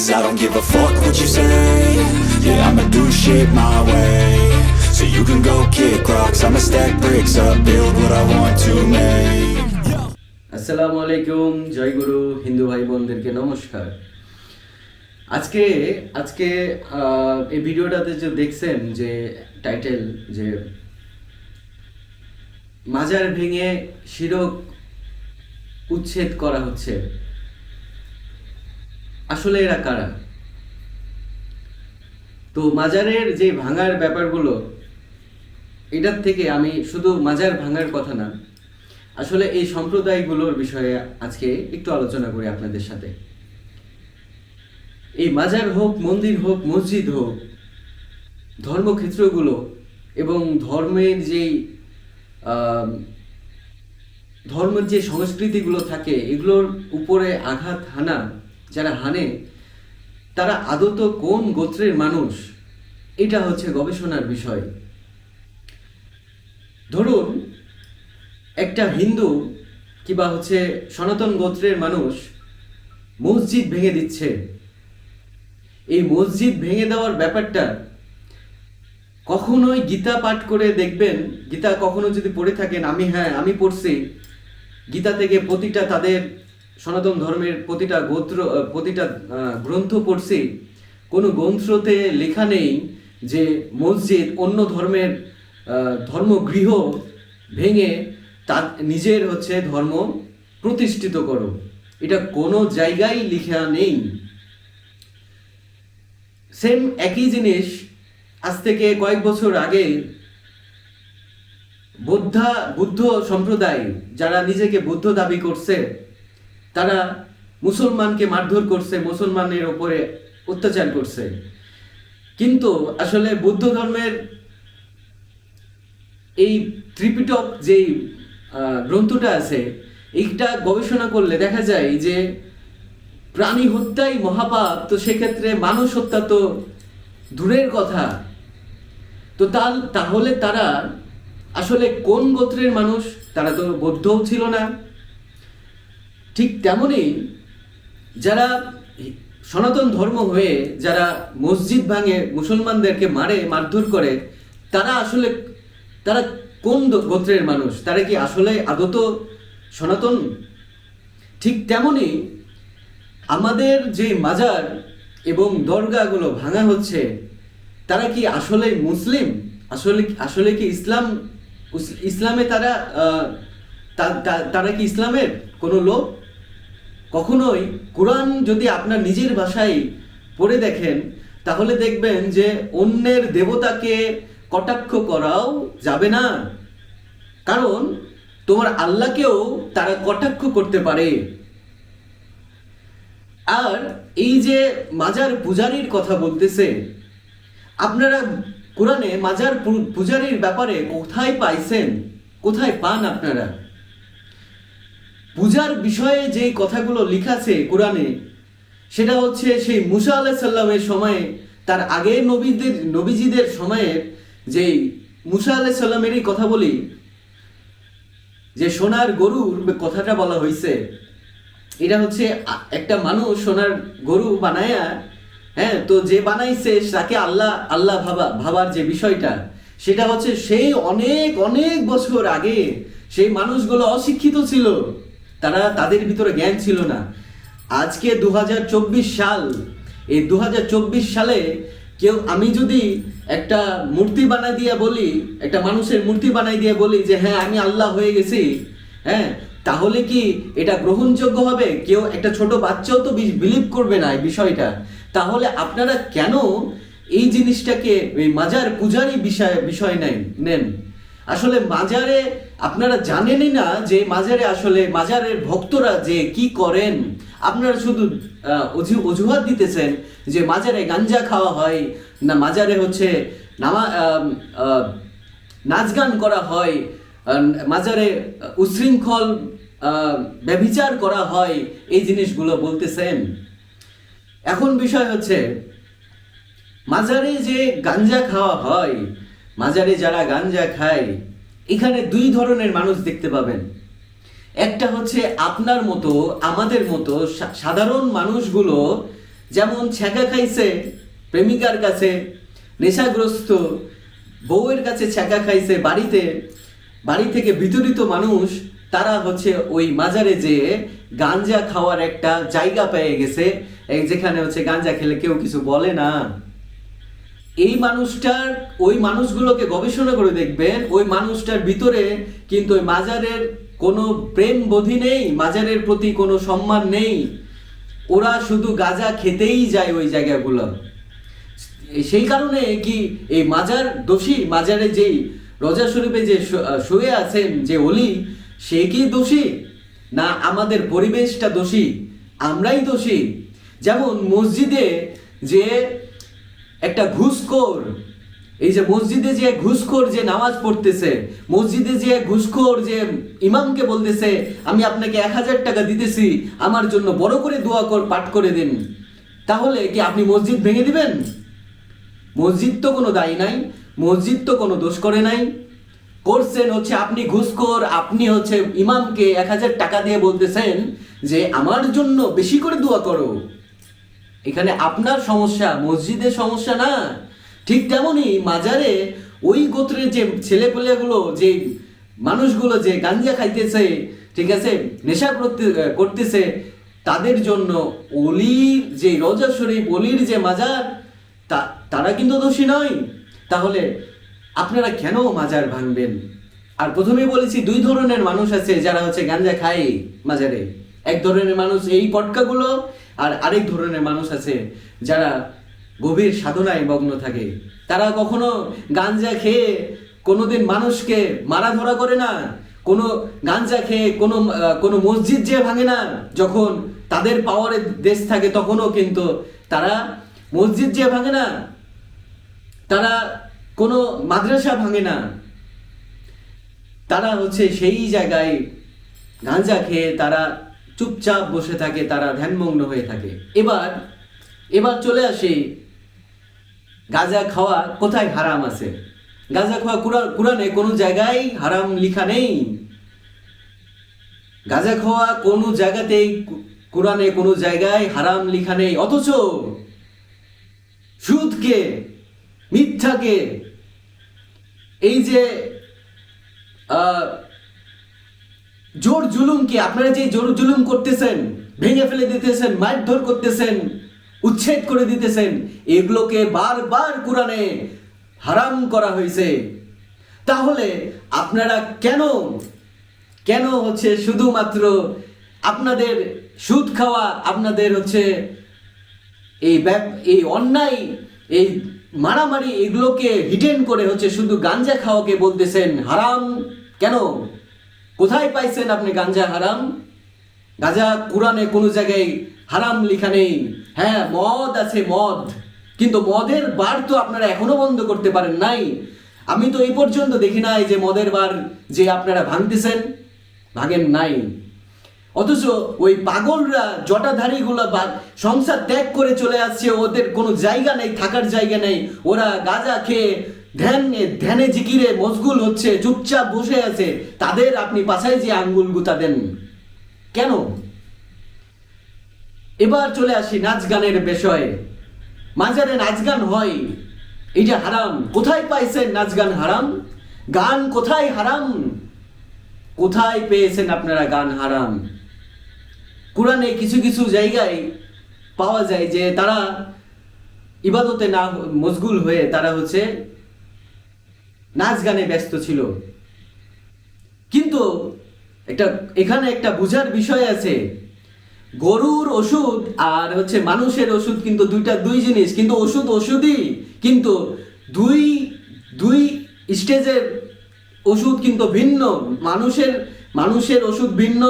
Cause I don't give a fuck what you say Yeah, I'ma do shit my way So you can go kick rocks I'ma stack bricks up, build what I want to make আসসালামু আলাইকুম জয় গুরু হিন্দু ভাই বোনদেরকে নমস্কার আজকে আজকে এই ভিডিওটাতে যে দেখছেন যে টাইটেল যে মাজার ভেঙে শিরক উচ্ছেদ করা হচ্ছে আসলে এরা কারা? তো মাজারের যে ভাঙার ব্যাপারগুলো, এটার থেকে আমি শুধু মাজার ভাঙার কথা না, আসলে এই সম্প্রদায়গুলোর বিষয়ে আজকে একটু আলোচনা করি আপনাদের সাথে। এই মাজার হোক, মন্দির হোক, মসজিদ হোক, ধর্মক্ষেত্রগুলো এবং ধর্মের যেই ধর্মের যে সংস্কৃতিগুলো থাকে, এগুলোর উপরে আঘাত হানা যারা হানে, তারা আদত কোন গোত্রের মানুষ? এটা হচ্ছে গবেষণার বিষয়। ধরুন, একটা হিন্দু কিংবা হচ্ছে সনাতন গোত্রের মানুষ মসজিদ ভেঙে দিচ্ছে। এই মসজিদ ভেঙে দেওয়ার ব্যাপারটা কখনোই গীতা পাঠ করে দেখবেন, গীতা কখনো যদি পড়ে থাকেন, আমি হ্যাঁ আমি পড়ছি, গীতা থেকে প্রতিটা তাদের সনাতন ধর্মের প্রতিটা গোত্র প্রতিটা গ্রন্থ পড়ছি, কোনো গ্রন্থতে লেখা নেই যে মসজিদ অন্য ধর্মের ধর্মগৃহ ভেঙে তার নিজের হচ্ছে ধর্ম প্রতিষ্ঠিত করো। এটা কোনো জায়গায় লেখা নেই। সেম একই জিনিস আজ থেকে কয়েক বছর আগে বুদ্ধা, বুদ্ধ সম্প্রদায় যারা নিজেকে বুদ্ধ দাবি করছে তারা মুসলমানকে মারধর করছে, মুসলমানের ওপরে অত্যাচার করছে। কিন্তু আসলে বৌদ্ধ ধর্মের এই ত্রিপিটক যেই গ্রন্থটা আছে, এইটা গবেষণা করলে দেখা যায় যে প্রাণী হত্যাই মহাপাপ। তো সেক্ষেত্রে মানুষ হত্যা তো দূরের কথা। তো তাল, তাহলে তারা আসলে কোন গোত্রের মানুষ? তারা তো বৌদ্ধও ছিল না। ঠিক তেমনই যারা সনাতন ধর্ম হয়ে যারা মসজিদ ভাঙে, মুসলমানদেরকে মারে, মারধর করে, তারা আসলে তারা কোন গোত্রের মানুষ? তারা কি আসলে আদত সনাতন? ঠিক তেমনই আমাদের যে মাজার এবং দরগাগুলো ভাঙা হচ্ছে, তারা কি আসলে মুসলিম? আসলে আসলে কি ইসলাম ইসলামে তারা তারা কি ইসলামের কোনো লোক? কখনোই কোরআন যদি আপনার নিজের ভাষায় পড়ে দেখেন, তাহলে দেখবেন যে অন্যের দেবতাকে কটাক্ষ করাও যাবে না। কারণ তোমার আল্লাহকেও তারা কটাক্ষ করতে পারে। আর এই যে মাজার পূজারীর কথা বলতেছে, আপনারা কোরআনে মাজার পূজারীর ব্যাপারে কোথায় পাইছেন? কোথায় পান আপনারা? পূজার বিষয়ে যে কথাগুলো লিখাছে কোরআনে, সেটা হচ্ছে সেই মুসা আলাহ সাল্লামের সময়ে, তার আগে নবীদের, নবীজিদের সময়ে যে মুসা আলাহ সাল্লামেরই কথা বলি, যে সোনার গরুর কথাটা বলা হয়েছে এটা হচ্ছে একটা মানুষ সোনার গরু বানায়া হ্যাঁ তো যে বানাইছে তাকে আল্লাহ আল্লাহ ভাবা, ভাবার যে বিষয়টা, সেটা হচ্ছে সেই অনেক অনেক বছর আগে সেই মানুষগুলো অশিক্ষিত ছিল। তারা তাদের ভিতরে জ্ঞান ছিল না। আজকে দু হাজার চব্বিশ সাল, এই দু হাজার চব্বিশ সালে কেউ আমি যদি একটা মূর্তি বানাই দিয়ে বলি, একটা মানুষের মূর্তি বানাই দিয়ে বলি যে হ্যাঁ আমি আল্লাহ হয়ে গেছি হ্যাঁ তাহলে কি এটা গ্রহণযোগ্য হবে? কেউ একটা ছোট বাচ্চাও তো বিলিভ করবে না এই বিষয়টা। তাহলে আপনারা কেন এই জিনিসটাকে, এই মাজার পূজারই বিষয় বিষয় নেন নেন? আসলে মাজারে আপনারা জানেনই না যে মাজারে আসলে মাজারের ভক্তরা যে কি করেন। আপনারা শুধু অজুহাত দিতেছেন যে মাজারে গাঞ্জা খাওয়া হয়, না মাজারে হচ্ছে নামা নাচ গান করা হয় মাজারে উশৃঙ্খল ব্যভিচার করা হয়, এই জিনিসগুলো বলতেছেন। এখন বিষয় হচ্ছে, মাজারে যে গাঞ্জা খাওয়া হয় মাজারে যারা গাঞ্জা খায়, এখানে দুই ধরনের মানুষ দেখতে পাবেন। একটা হচ্ছে আপনার মতো, আমাদের মতো সাধারণ মানুষগুলো যেমন ছ্যাঁকা খাইছে, প্রেমিকার কাছে, নেশাগ্রস্ত, বউয়ের কাছে ছ্যাঁকা খাইছে বাড়িতে, বাড়ি থেকে বিতরিত মানুষ, তারা হচ্ছে ওই মাজারে যেয়ে গাঞ্জা খাওয়ার একটা জায়গা পেয়ে গেছে যেখানে হচ্ছে গাঞ্জা খেলে কেউ কিছু বলে না। এই মানুষটার, ওই মানুষগুলোকে গবেষণা করে দেখবেন, ওই মানুষটার ভিতরে কিন্তু ওই মাজারের কোনো প্রেম বোধি নেই, মাজারের প্রতি কোনো সম্মান নেই। ওরা শুধু গাজা খেতেই যায় ওই জায়গাগুলো। সেই কারণে কি এই মাজার দোষী, মাজারে যেই রজা শরীফে যে শুয়ে আছেন যে অলি, সে কি দোষী? না, আমাদের পরিবেশটা দোষী, আমরাই দোষী? যেমন মসজিদে যে একটা ঘুষখোর। এই যে মসজিদে যে ঘুষখোর যে নামাজ পড়তেছে, মসজিদে যে ঘুষখোর যে ইমামকে বলতেছে, আমি আপনাকে এক হাজার টাকা দিতেছি, আমার জন্য বড় করে দোয়া কর, পাঠ করে দিন। তাহলে কি আপনি মসজিদ ভেঙে দিবেন? মসজিদ তো কোনো দায়ী নাই, মসজিদ তো কোনো দোষ করে নাই। করছেন হচ্ছে, আপনি ঘুষখোর, আপনি হচ্ছে ইমামকে এক হাজার টাকা দিয়ে বলতেছেন যে, আমার জন্য বেশি করে দোয়া করো। এখানে আপনার সমস্যা, মসজিদের সমস্যা না। ঠিক তেমনই মাজারে ওই গোত্রের যে ছেলেপেলেগুলো, যে মানুষগুলো যে গাঞ্জা খাইতেছে, ঠিক আছে, নেশা করতে করতেছে, তাদের জন্য অলির যে রজা শরীফ, অলির যে মাজার, তা, তারা কিন্তু দোষী নয়। তাহলে আপনারা কেন মাজার ভাঙবেন? আর প্রথমেই বলেছি, দুই ধরনের মানুষ আছে যারা হচ্ছে গাঞ্জা খায় মাজারে। এক ধরনের মানুষ এই পটকাগুলো আর আরেক ধরনের মানুষ আছে যারা গভীর সাধনায় মগ্ন থাকে। তারা কখনো গাঞ্জা খেয়ে কোনোদিন মানুষকে মারা ধরা করে না। কোনো গাঞ্জা খেয়ে কোনো কোনো মসজিদ যে ভাঙে না। যখন তাদের পাওয়ারের দেশ থাকে, তখনও কিন্তু তারা মসজিদ যে ভাঙে না। তারা কোনো মাদ্রাসা ভাঙে না। তারা হচ্ছে সেই জায়গায় গাঞ্জা খেয়ে তারা চুপচাপ বসে থাকে, তারা ধ্যানমগ্ন হয়ে থাকে। এবার এবার চলে আসি, গাঁজা খাওয়া কোথায় হারাম আছে? গাঁজা খাওয়া কুরআ- কোরআনে কোনো জায়গায় হারাম লেখা নেই। গাঁজা খাওয়া কোনো জায়গাতেই কোরআনে কোনো জায়গায় হারাম লিখা নেই। অথচ সুদকে, মিথ্যাকে, এই যে জোর জুলুমকে আপনারা যে জোর জুলুম করতেছেন, ভেঙে ফেলে দিতেছেন, মারধর করতেছেন, উচ্ছেদ করে দিতেছেন, এগুলোকে বারবার কোরআনে হারাম করা হয়েছে। তাহলে আপনারা কেন কেন হচ্ছে শুধুমাত্র আপনাদের সুদ খাওয়া, আপনাদের হচ্ছে এই এই অন্যায়, এই মারামারি, এগুলোকে হিডেন করে হচ্ছে শুধু গাঞ্জা খাওয়াকে বলতেছেন, হারাম কেন? কোথায় পাইছেন আপনি গাঞ্জা হারাম? গাঁজা কোরআনে কোনো জায়গায় হারাম লেখা নেই। হ্যাঁ মদ আছে, মদ। কিন্তু মদের বার তো আপনারা এখনও বন্ধ করতে পারেন নাই। আমি তো এই পর্যন্ত দেখি নাই যে মদের বার যে আপনারা ভাঙতেছেন, ভাঙেন নাই। অথচ ওই পাগলরা, জটাধারীগুলো বা সংসার ত্যাগ করে চলে আসছে, ওদের কোনো জায়গা নেই, থাকার জায়গা নেই। ওরা গাঁজা খেয়ে ধ্যান, ধ্যানে জিকিরে মশগুল হচ্ছে, চুপচাপ বসে আছে। তাদের আপনি পাশায় যে আঙ্গুল গুতা দেন কেন? এবার চলে আসি নাচ গানের বিষয়ে। মাঝারে নাচ গান হয় এটা হারাম। কোথায় পাইছেন নাচ গান হারাম? গান কোথায় হারাম? কোথায় পেয়েছেন আপনারা গান হারাম? কোরআনে কিছু কিছু জায়গায় পাওয়া যায় যে তারা ইবাদতে না, মশগুল হয়ে তারা হচ্ছে নাচ গানে ব্যস্ত ছিল। কিন্তু একটা, এখানে একটা বোঝার বিষয় আছে। গরুর ওষুধ আর হচ্ছে মানুষের ওষুধ কিন্তু দুইটা দুই জিনিস। কিন্তু ওষুধ ওষুধই কিন্তু দুই দুই স্টেজের ওষুধ কিন্তু ভিন্ন। মানুষের মানুষের ওষুধ ভিন্ন,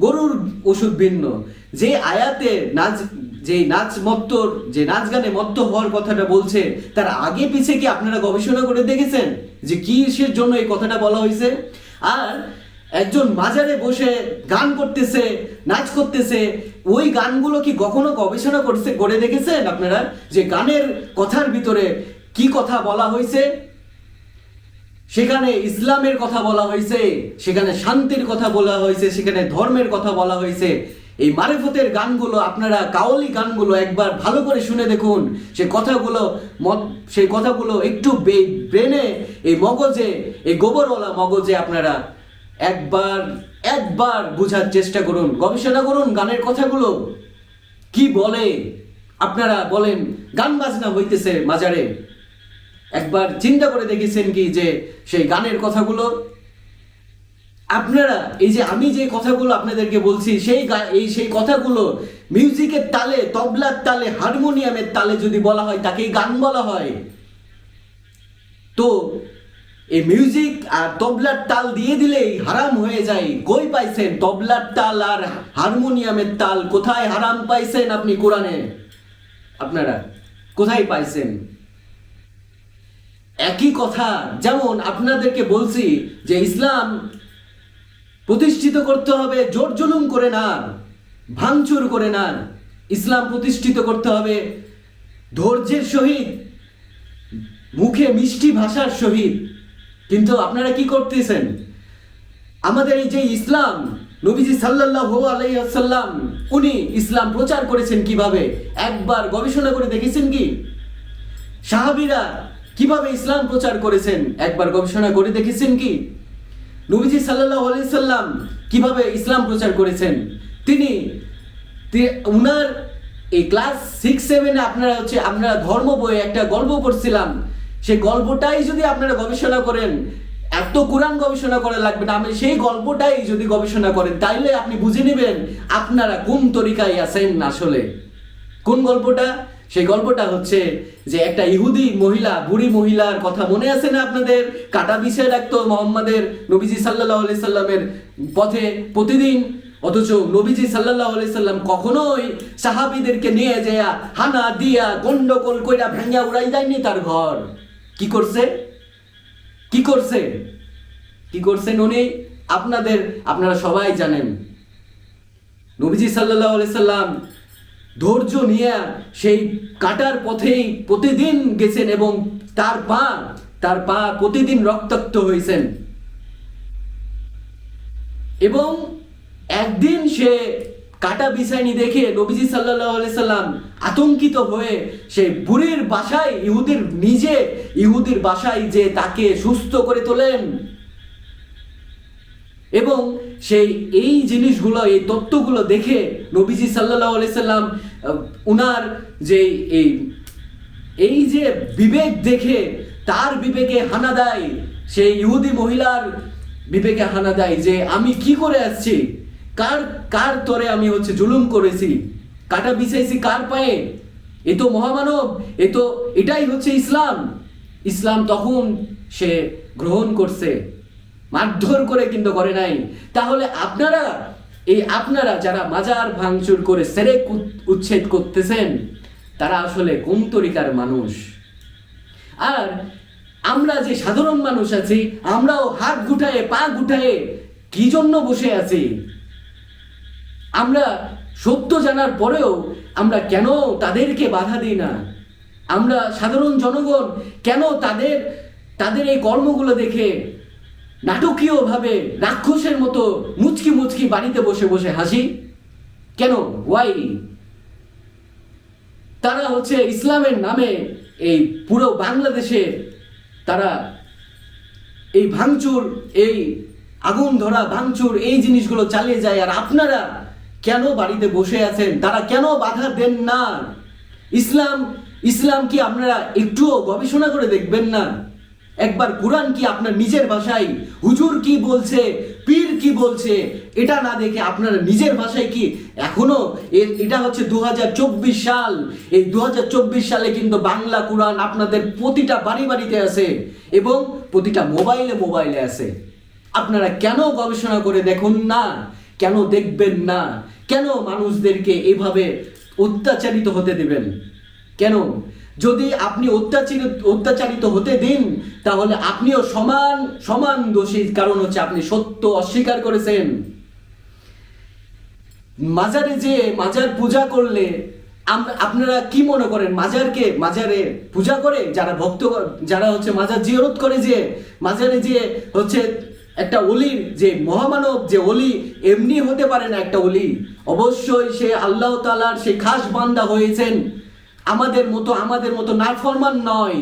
গরুর ওষুধ ভিন্ন। যে আয়াতে নাচ যে নাচ মত্তর, যে নাচ গানে মত্ত হওয়ার কথাটা বলছে, তার আগে পিছে কি আপনারা গবেষণা করে দেখেছেন যে কিসের জন্য এই কথাটা বলা হয়েছে? আর একজন মাজারে বসে গান করতেছে, নাচ করতেছে, ওই গানগুলো কি কখনো গবেষণা করছে, করে দেখেছেন আপনারা? যে গানের কথার ভিতরে কি কথা বলা হয়েছে? সেখানে ইসলামের কথা বলা হয়েছে, সেখানে শান্তির কথা বলা হয়েছে, সেখানে ধর্মের কথা বলা হয়েছে। এই মারেফতের গানগুলো, আপনারা কাওয়ালি গানগুলো একবার ভালো করে শুনে দেখুন। সে কথাগুলো সেই কথাগুলো একটু ব্রেনে, এই মগজে, এই গোবরওয়ালা মগজে আপনারা একবার একবার বোঝার চেষ্টা করুন। গবেষণা করুন গানের কথাগুলো। কি বলে? আপনারা বলেন, গান বাজনা হইতেছে মাজারে। একবার চিন্তা করে দেখেছেন কি যে সেই গানের কথাগুলো আপনারা, এই যে আমি যে কথাগুলো আপনাদেরকে বলছি, সেই এই সেই কথাগুলো মিউজিকের তালে, তবলার তালে, হারমোনিয়ামের তালে যদি বলা হয়, তাকেই গান বলা হয়। তো এই মিউজিক আর তবলার তাল দিয়ে দিলেই হারাম হয়ে যায়। কই পাইছেন তবলার তাল আর হারমোনিয়ামের তাল? কোথায় হারাম পাইছেন আপনি কোরআনে? আপনারা, কোথায় পাইছেন? একই কথা, যেমন আপনাদেরকে বলছি যে ইসলাম প্রতিষ্ঠিত করতে হবে, জোর জুলুম করে না ভাঙচুর করে না ইসলাম প্রতিষ্ঠিত করতে হবে, ধৈর্যের সহিত, মুখে মিষ্টি ভাষার সহিত। কিন্তু আপনারা কি করতেছেন? আমাদের এই যে ইসলাম, নবীজি সাল্লাল্লাহু আলাইহি ওয়াসাল্লাম, উনি ইসলাম প্রচার করেছেন কীভাবে? একবার গবেষণা করে দেখেছেন কি? সাহাবীরা কীভাবে ইসলাম প্রচার করেছেন? একবার গবেষণা করে দেখেছেন কি? নবীজি সাল্লাল্লাহু আলাইহি সাল্লাম কীভাবে ইসলাম প্রচার করেছেন? তিনি উনার এই ক্লাস সিক্স সেভেনে আপনারা হচ্ছে, আমরা ধর্ম বইয়ে একটা গল্প পড়ছিলাম। সেই গল্পটাই যদি আপনারা গবেষণা করেন, এত কোরআন গবেষণা করা লাগবে না। আমি সেই গল্পটাই যদি গবেষণা করেন, তাইলে আপনি বুঝে নেবেন আপনারা কোন তরিকায় আছেন আসলে। কোন গল্পটা? সেই গল্পটা হচ্ছে যে একটা ইহুদি মহিলা, বুড়ি মহিলার কথা মনে আছে না আপনাদের? কাটা বিছিয়ে রাখতো মোহাম্মদের নবীজি সাল্লাহ আলি সাল্লামের পথে প্রতিদিন। অথচ নবীজি সাল্লাহ আলি সাল্লাম কখনোই সাহাবিদেরকে নিয়ে যেয়া, হানা দিয়া, গন্ডগোল কইরা ভেঙ্গা উড়াই যায়নি তার ঘর। কি করছে? কি করছে? কি করছেন উনি? আপনাদের, আপনারা সবাই জানেন। নবীজি সাল্লাহ আলি সাল্লাম ধৈর্য নিয়ে সেই কাটার পথেই প্রতিদিন গেছেন এবং তার পা তার পা প্রতিদিন রক্তাক্ত হয়েছেন। এবং একদিন সে কাটা বিছাইনি দেখে নবীজি সাল্লাহ সাল্লাম আতঙ্কিত হয়ে সে বুড়ির বাসায়, ইহুদির নিজে, ইহুদির বাসায় যে তাকে সুস্থ করে তোলেন এবং সেই এই জিনিসগুলো, এই তত্ত্বগুলো দেখে নবীজি সাল্লাহ সাল্লাম উনার যে এই এই যে বিবেক দেখে তার বিবেকে হানা দেয়, সেই ইহুদি মহিলার বিবেকে হানা দেয় যে, আমি কি করে আসছি? কার কার তরে আমি হচ্ছে জুলুম করেছি? কাটা বিছাইছি কার পায়ে? এ তো মহামানব, এ তো এটাই হচ্ছে ইসলাম। ইসলাম তখন সে গ্রহণ করছে। মারধর করে কিন্তু করে নাই। তাহলে আপনারা, এই আপনারা যারা মাজার ভাঙচুর করে উত- উচ্ছেদ করতেছেন, তারা আসলে কোন তরিকার মানুষ? আর আমরা যে সাধারণ মানুষ আছি, আমরাও হাত গুটায়ে, পা গুটায়ে কি জন্য বসে আছি? আমরা সত্য জানার পরেও আমরা কেন তাদেরকে বাধা দিই না? আমরা সাধারণ জনগণ কেন তাদের তাদের এই কর্মগুলো দেখে নাটকীয়ভাবে রাক্ষসের মতো মুচকি মুচকি বাড়িতে বসে বসে হাসি। কেন? ওয়াই তারা হচ্ছে ইসলামের নামে এই পুরো বাংলাদেশে তারা এই ভাঙচুর, এই আগুন ধরা ভাঙচুর, এই জিনিসগুলো চালিয়ে যায়। আর আপনারা কেন বাড়িতে বসে আছেন? তারা কেন বাধা দেন না? ইসলাম ইসলাম কি আপনারা একটুও গবেষণা করে দেখবেন না? একবার কোরআন কি আপনার নিজের ভাষায়? হুজুর কি বলছে? পীর কি বলছে? এটা না দেখে আপনারা নিজের ভাষায় কি? এখনও এটা হচ্ছে দু হাজার চব্বিশ সাল। এই দু হাজার চব্বিশ সালে কিন্তু বাংলা কোরআন আপনাদের প্রতিটা বাড়ি বাড়িতে আছে এবং প্রতিটা মোবাইলে মোবাইলে আছে। আপনারা কেন গবেষণা করে দেখুন না? কেন দেখবেন না? কেন মানুষদেরকে এভাবে অত্যাচারিত হতে দেবেন? কেন? যদি আপনি অত্যাচারিত অত্যাচারিত হতে দিন, তাহলে আপনিও সমান সমান দোষী কারণ হচ্ছে আপনি সত্য অস্বীকার করেছেন। মাজারে যে মাজার পূজা করলে আপনারা কি মনে করেন, মাজারকে, মাজারে পূজা করে, যারা ভক্ত, যারা হচ্ছে মাজার জিয়রত করে যে, মাজারে যে হচ্ছে একটা অলির যে মহামানব, যে অলি, এমনি হতে পারে না একটা অলি। অবশ্যই সে আল্লাহ তালার সে খাস বান্দা হয়েছেন। আমাদের মতো আমাদের মতো নাফরমান নয়।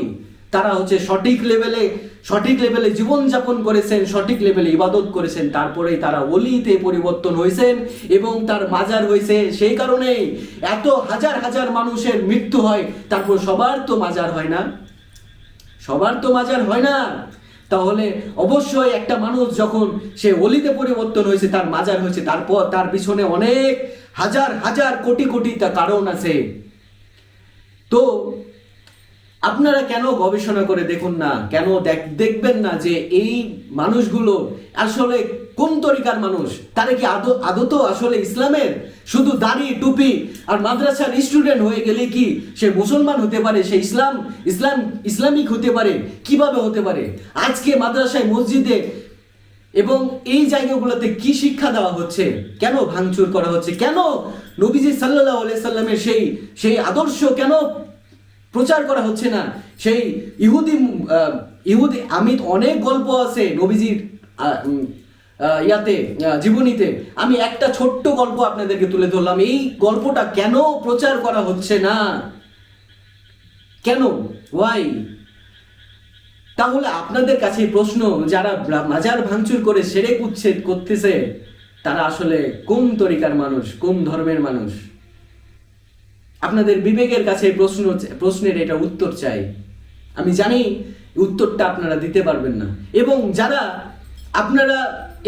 তারা হচ্ছে সঠিক লেভেলে সঠিক লেভেলে জীবনযাপন করেছেন, সঠিক লেভেলে ইবাদত করেছেন। তারপরেই তারা অলিতে পরিবর্তন হয়েছেন এবং তার মাজার হয়েছে সেই কারণে এত হাজার হাজার মানুষের মৃত্যু হয়, তারপর সবার তো মাজার হয় না। সবার তো মাজার হয় না। তাহলে অবশ্যই একটা মানুষ যখন সে অলিতে পরিবর্তন হয়েছে, তার মাজার হয়েছে, তারপর তার পিছনে অনেক হাজার হাজার কোটি কোটি তা কারণ আছে। তো আপনারা কেন গবেষণা করে দেখুন না? কেন দেখ- দেখবেন না যে এই মানুষগুলো আসলে কোন তরিকার মানুষ? তারা কি আদৌ আদত আসলে ইসলামের? শুধু দাড়ি, টুপি আর মাদ্রাসার স্টুডেন্ট হয়ে গেলে কি সে মুসলমান হতে পারে? সে ইসলাম ইসলাম ইসলামিক হতে পারে? কীভাবে হতে পারে? আজকে মাদ্রাসায় মসজিদে এবং এই জায়গাগুলোতে কি শিক্ষা দেওয়া হচ্ছে? কেন ভাঙচুর করা হচ্ছে? কেন নবীজি সাল্লাহ সাল্লামের সেই সেই আদর্শ কেন প্রচার করা হচ্ছে না? সেই ইহুদি ইহুদি আমি অনেক গল্প আছে নবীজির ইয়াতে জীবনীতে। আমি একটা ছোট্ট গল্প আপনাদেরকে তুলে ধরলাম। এই গল্পটা কেন প্রচার করা হচ্ছে না? কেন? ওয়াই তাহলে আপনাদের কাছে প্রশ্ন, যারা মাজার ভাঙচুর করে সেরে উচ্ছেদ করতেছে, তারা আসলে কোন তরিকার মানুষ, কোন ধর্মের মানুষ? আপনাদের বিবেকের কাছে প্রশ্ন প্রশ্নের এটা উত্তর চাই। আমি জানি উত্তরটা আপনারা দিতে পারবেন না। এবং যারা আপনারা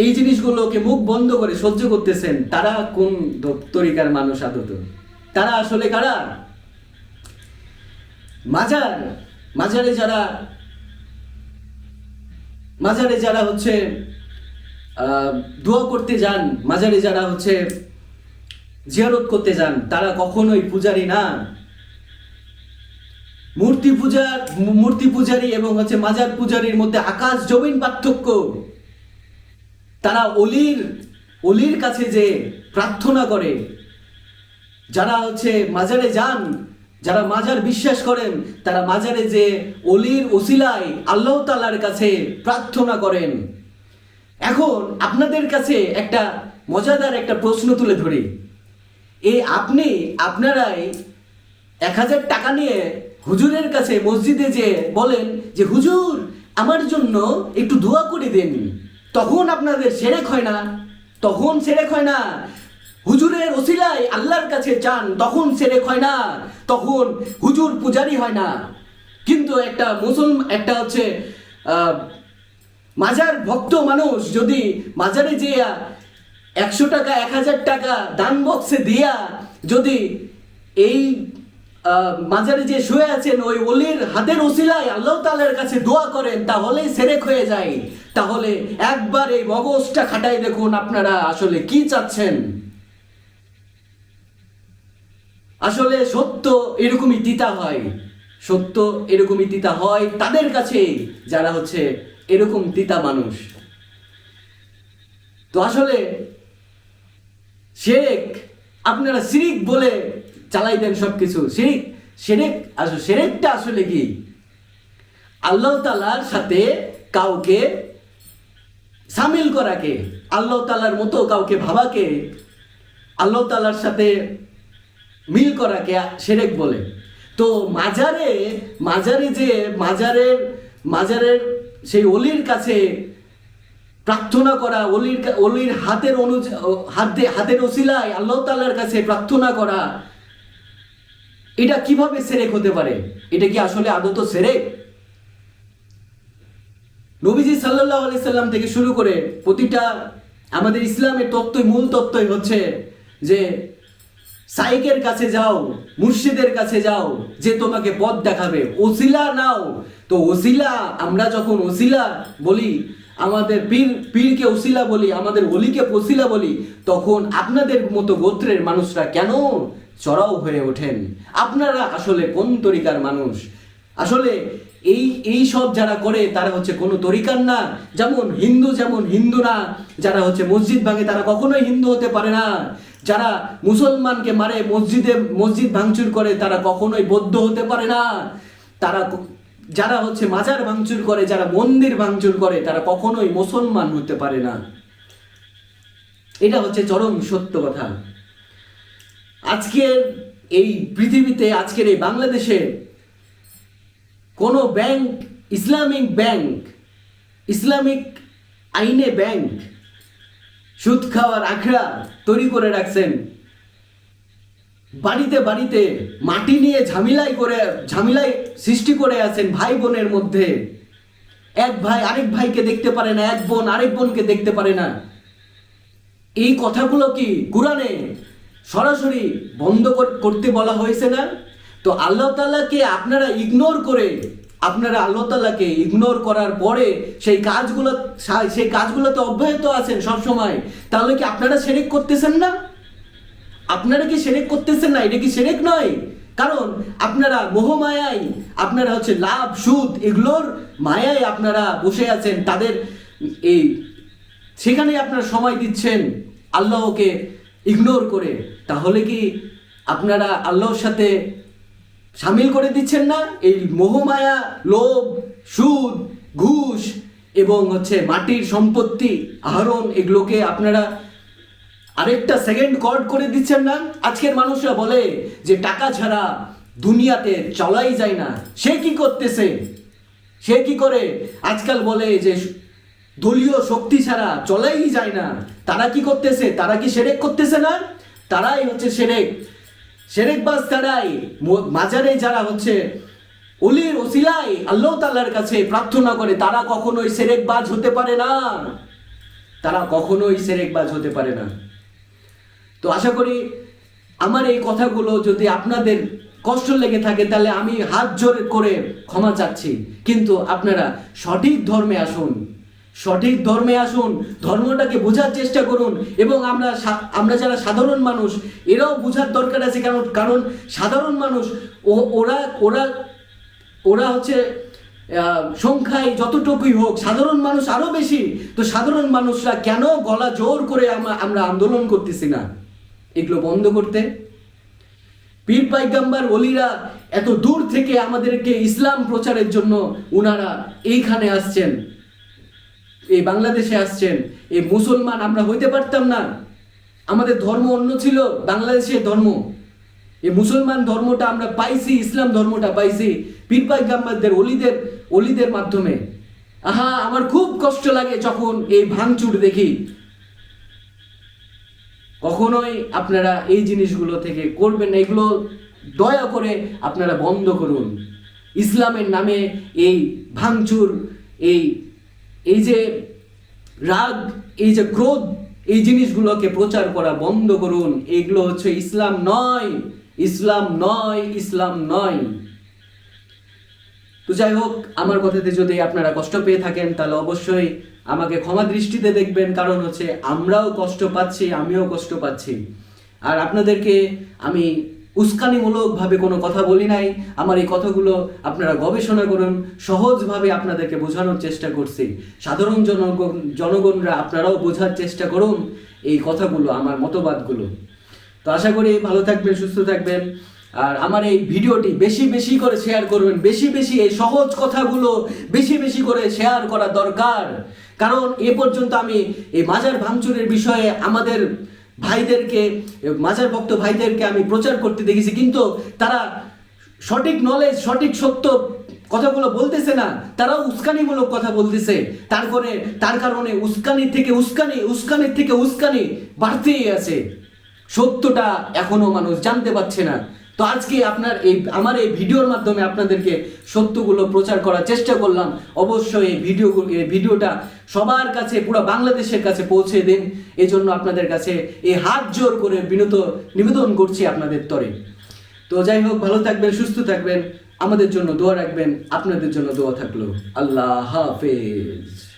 এই জিনিসগুলোকে মুখ বন্ধ করে সহ্য করতেছেন, তারা কোন তরিকার মানুষ আদত? তারা আসলে কারা? মাজার, মাজারে যারা মাজারে যারা হচ্ছে দোয়া করতে যান মাজারে যারা হচ্ছে জিয়ারত করতে যান, তারা কখনোই পূজারি না। মূর্তি পূজার, মূর্তি পূজারি এবং হচ্ছে মাজার পূজারির মধ্যে আকাশ, জমিন পার্থক্য। তারা অলির অলির কাছে যে প্রার্থনা করে, যারা হচ্ছে মাজারে যান যারা মাজার বিশ্বাস করেন, তারা মাজারে যে অলির ওসিলায় আল্লাহ তালার কাছে প্রার্থনা করেন। এখন আপনাদের কাছে একটা মজাদার একটা প্রশ্ন তুলে ধরি। এই আপনি, আপনারাই এক হাজার টাকা নিয়ে হুজুরের কাছে মসজিদে যে বলেন যে, হুজুর, আমার জন্য একটু দোয়া করে দেন। তখন আপনাদের সেরেক হয় না। তখন সেরেক হয় না। হুজুরের ওসিলায় আল্লাহর কাছে চান তখন সেরেক হয় না, তখন হুজুর পূজারি হয় না। কিন্তু একটা মুসলমান, একটা হচ্ছে মাজার ভক্ত মানুষ যদি মাজারে যেয়া একশো টাকা, এক হাজার টাকা দান বক্সে দিয়া যদি এই মাজারে যে শুয়ে আছেন, ওই অলির হাতের ওসিলায় আল্লাহ তালের কাছে দোয়া করেন, তাহলেই সেরেক হয়ে যায়। তাহলে একবার এই মগজটা খাটাই দেখুন আপনারা আসলে কি চাচ্ছেন। আসলে সত্য এরকমই তিতা হয়। সত্য এরকমই তিতা হয় তাদের কাছে যারা হচ্ছে এরকম তিতা মানুষ। তো আসলে শেরেক, আপনারা শিরিক বলে চালাই দেন সব কিছু শিরিক শেরেক আসলে শেরেকটা আসলে কি? আল্লাহ তালার সাথে কাউকে সামিল করাকে, আল্লাহ তালার মতো কাউকে ভাবাকে, আল্লাহ তালার সাথে মিল করাকে সেরেক বলে। তো মাজারে মাজারে যে মাজারের মাজারের সেই অলির কাছে প্রার্থনা করা, অলির অলির হাতের অনু হাতে, হাতের ওসিলায় আল্লাহ তাল্লার কাছে প্রার্থনা করা, এটা কীভাবে সেরেক হতে পারে? এটা কি আসলে আদত সেরেক? নবীজি সাল্লাহ আলি সাল্লাম থেকে শুরু করে প্রতিটা আমাদের ইসলামের তত্ত্বই, মূল তত্ত্বই হচ্ছে যে সাইকের কাছে যাও, মুর্শিদের কাছে যাও, যে তোমাকে পথ দেখাবে। ওসিলা নাও। তো ওসিলা, আমরা যখন ওসিলা বলি, আমাদের পীর, পীরকে ওসিলা বলি, আমাদের অলিকে পসিলা বলি, তখন আপনাদের মতো গোত্রের মানুষরা কেন চড়াও হয়ে ওঠেন? আপনারা আসলে কোন তরিকার মানুষ? আসলে এই এই সব যারা করে, তারা হচ্ছে কোনো তরিকার না। যেমন হিন্দু যেমন হিন্দু না যারা হচ্ছে মসজিদ ভাঙে, তারা কখনোই হিন্দু হতে পারে না। যারা মুসলমানকে মারে, মসজিদে, মসজিদ ভাঙচুর করে, তারা কখনোই বৌদ্ধ হতে পারে না। তারা যারা হচ্ছে মাজার ভাঙচুর করে, যারা মন্দির ভাঙচুর করে, তারা কখনোই মুসলমান হতে পারে না। এটা হচ্ছে চরম সত্য কথা। আজকের এই পৃথিবীতে, আজকের এই বাংলাদেশে কোনো ব্যাংক, ইসলামিক ব্যাংক, ইসলামিক আইনে ব্যাংক, সুদ খাওয়ার আখড়া তৈরি করে রাখছেন। বাড়িতে বাড়িতে মাটি নিয়ে ঝামেলাই করে ঝামেলাই সৃষ্টি করে আছেন ভাই বোনের মধ্যে। এক ভাই আরেক ভাইকে দেখতে পারে না, এক বোন আরেক বোনকে দেখতে পারে না। এই কথাগুলো কি কোরআনে সরাসরি বন্ধ করতে বলা হয়েছে না? তো আল্লাহ তাআলাকে আপনারা ইগনোর করে আপনারা আল্লাহ তাআলাকে ইগনোর করার পরে সেই কাজগুলো, সেই কাজগুলোতে অব্যাহত আছেন সব সময় তাহলে কি আপনারা সেরেক করতেছেন না? আপনারা কি সেরেক করতেছেন না? এটা কি সেরেক নয়? কারণ আপনারা মোহমায়ায় আপনারা হচ্ছে লাভ, সুদ, এগুলোর মায়ায় আপনারা বসে আছেন। তাদের এই সেখানে আপনারা সময় দিচ্ছেন আল্লাহকে ইগনোর করে। তাহলে কি আপনারা আল্লাহর সাথে সামিল করে দিচ্ছেন না। এই মোহমায়া, লোভ, সুদ, ঘুষ এবং হচ্ছে মাটির সম্পত্তি, আহরণ, এগুলোকে আপনারা আরেকটা সেকেন্ড কর্ড করে দিচ্ছেন না। আজকের মানুষরা বলে যে টাকা ছাড়া দুনিয়াতে চলাই যায় না। সে কি করতেছে? সে কি করে? আজকাল বলে যে দলীয় শক্তি ছাড়া চলাই যায় না। তারা কি করতেছে? তারা কি সেরেক করতেছে না? তারাই হচ্ছে সেরেক। সেরেকবাজ তারাই ম- মাজারে যারা হচ্ছে, অলির ওসিলাই আল্লাহ তাল্লার কাছে প্রার্থনা করে, তারা কখনোই সেরেকবাজ হতে পারে না। তারা কখনোই সেরেকবাজ হতে পারে না। তো আশা করি আমার এই কথাগুলো যদি আপনাদের কষ্ট লেগে থাকে, তাহলে আমি হাত জোর করে ক্ষমা চাচ্ছি। কিন্তু আপনারা সঠিক ধর্মে আসুন। সঠিক ধর্মে আসুন, ধর্মটাকে বোঝার চেষ্টা করুন এবং আমরা আমরা যারা সাধারণ মানুষ, এরাও বোঝার দরকার আছে কারণ কারণ সাধারণ মানুষ, ও, ওরা ওরা ওরা হচ্ছে সংখ্যায় যতটুকুই হোক, সাধারণ মানুষ আরও বেশি, তো সাধারণ মানুষরা কেন গলা জোর করে আমরা আমরা আন্দোলন করতেছি না? এগুলো বন্ধ করতে। পীর পাইগাম্বার অলিরা এত দূর থেকে আমাদেরকে ইসলাম প্রচারের জন্য উনারা এইখানে আসছেন। এই বাংলাদেশে আসছেন, এই মুসলমান আমরা হইতে পারতাম না। আমাদের ধর্ম অন্য ছিল, বাংলাদেশের ধর্ম। এই মুসলমান ধর্মটা আমরা পাইছি, ইসলাম ধর্মটা পাইছি, পীর পাইগাম্বারদের, অলিদের অলিদের মাধ্যমে। আহা, আমার খুব কষ্ট লাগে যখন এই ভাঙচুর দেখি। কখনোই আপনারা এই জিনিসগুলো থেকে করবেন এগুলো দয়া করে আপনারা বন্ধ করুন। ইসলামের নামে এই ভাঙচুর, এই এই যে রাগ, এই যে ক্রোধ, এই জিনিসগুলোকে প্রচার করা বন্ধ করুন। এগুলো হচ্ছে ইসলাম নয় ইসলাম নয় ইসলাম নয়। তো যাই হোক, আমার কথাতে যদি আপনারা কষ্ট পেয়ে থাকেন, তাহলে অবশ্যই আমাকে ক্ষমা দৃষ্টিতে দেখবেন, কারণ হচ্ছে আমরাও কষ্ট পাচ্ছি, আমিও কষ্ট পাচ্ছি। আর আপনাদেরকে আমি উস্কানিমূলকভাবে কোনো কথা বলি নাই। আমার এই কথাগুলো আপনারা গবেষণা করুন, সহজভাবে আপনাদেরকে বোঝানোর চেষ্টা করছি। সাধারণ জনগণ জনগণরা আপনারাও বোঝার চেষ্টা করুন এই কথাগুলো, আমার মতবাদগুলো। তো আশা করি ভালো থাকবেন, সুস্থ থাকবেন। আর আমার এই ভিডিওটি বেশি বেশি করে শেয়ার করবেন, বেশি বেশি এই সহজ কথাগুলো বেশি বেশি করে শেয়ার করা দরকার। কারণ এ পর্যন্ত আমি এই মাজার ভাঙচুরের বিষয়ে আমাদের ভাইদেরকে, মাজার ভক্ত ভাইদেরকে আমি প্রচার করতে দেখেছি, কিন্তু তারা সঠিক নলেজ সঠিক সত্য কথাগুলো বলতেছে না। তারাও উস্কানিমূলক কথা বলতেছে। তারপরে, তার কারণে উস্কানি থেকে উস্কানি উস্কানির থেকে উস্কানি বাড়তেই আছে। সত্যটা এখনও মানুষ জানতে পারছে না। তো আজকে আপনার এই, আমার এই ভিডিওর মাধ্যমে আপনাদেরকে সত্যগুলো প্রচার করার চেষ্টা করলাম। অবশ্যই এই ভিডিও ভিডিওটা সবার কাছে, পুরো বাংলাদেশের কাছে পৌঁছে দিন। এজন্য জন্য আপনাদের কাছে এই হাত জোর করে বিনত নিবেদন করছি আপনাদের তরে। তো যাই হোক, ভালো থাকবেন, সুস্থ থাকবেন। আমাদের জন্য দোয়া রাখবেন, আপনাদের জন্য দোয়া থাকল। আল্লাহ হাফেজ।